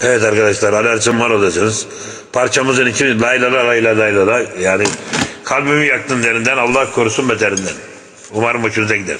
Evet arkadaşlar alerjim var odasınız. Parçamızın içi laylara layla laylara yani kalbimi yaktın derinden Allah korusun beterinden. Umarım hoşunuza gider.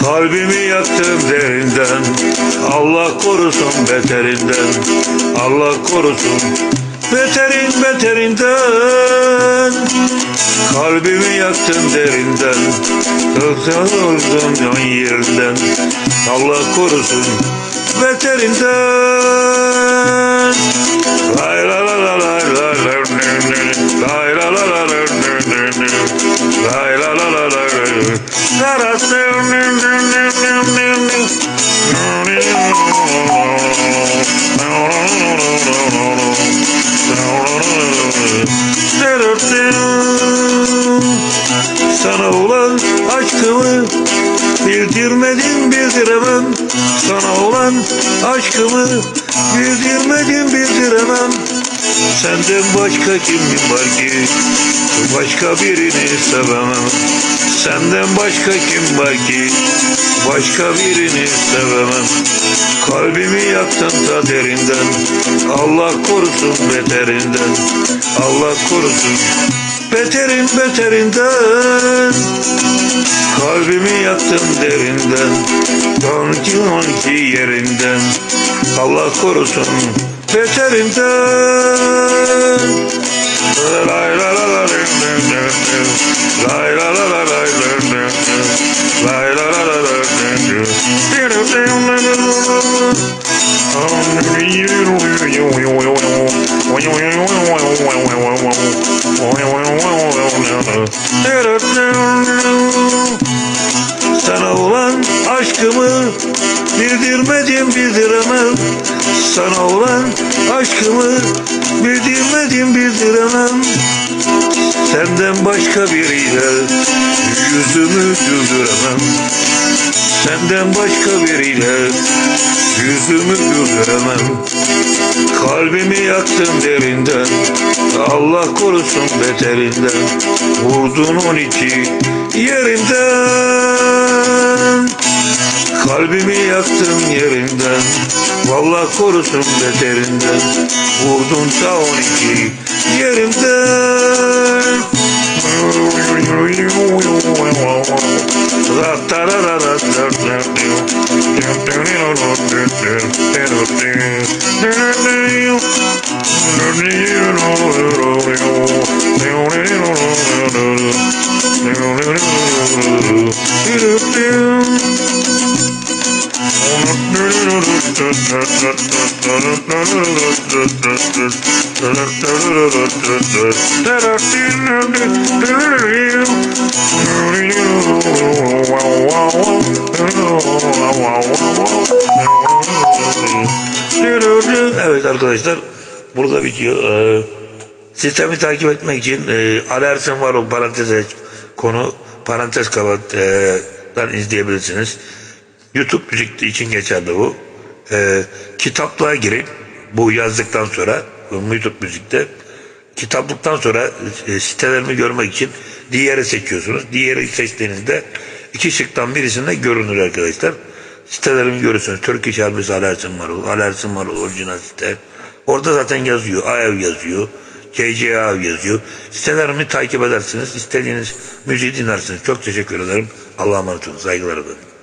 Kalbimi yaktım derinden Allah korusun beterinden Allah korusun beterin beterinden. Kalbimi yaktım derinden. Kızdırdım yerinden Allah korusun beterinden. Lay la la la lay aşkımı bildirmedin bildiremem. Sana olan aşkımı bildirmedin bildiremem. Senden başka kimim var ki? Başka birini sevemem. Senden başka kim var ki? Başka birini sevemem. Kalbimi yaktın ta derinden. Allah korusun beterinden. Allah korusun Beterin beterinden Kalbimi yaktın derinden. Donki onki yerinden. Allah korusun. Beterinden Lay la la la lay la la la lay Lay la la la Sana olan aşkımı bildirmedim bildiremem. Senden başka biriyle yüzümü güldüremem Senden başka biriyle yüzümü güldüremem Kalbimi yaktın derinden Allah korusun beterinden. Vurdun on iki yerinden Kalbimi yaktın yerinden Vallahi korusun beterinden. Vurdun ta on iki yerimden Evet arkadaşlar burada bitiyor. Ee, sistemi takip etmek için e, alerjim var o paranteze konu parantez kapatıdan izleyebilirsiniz. YouTube müzik için geçerli bu. Ee, kitaplığa girin bu yazdıktan sonra YouTube müzikte kitaplıktan sonra e, sitelerimi görmek için diğeri seçiyorsunuz. Diğeri seçtiğinizde iki şıktan birisinde görünür arkadaşlar. Sitelerimi görürsünüz. Türk İş Harbisi Alerjim var. Alerjim var. Orijinal site. Orada zaten yazıyor. AEV yazıyor. CCA yazıyor. Sitelerimi takip edersiniz. İstediğiniz müziği dinlersiniz. Çok teşekkür ederim. Allah'a emanet olun. Saygılar efendim.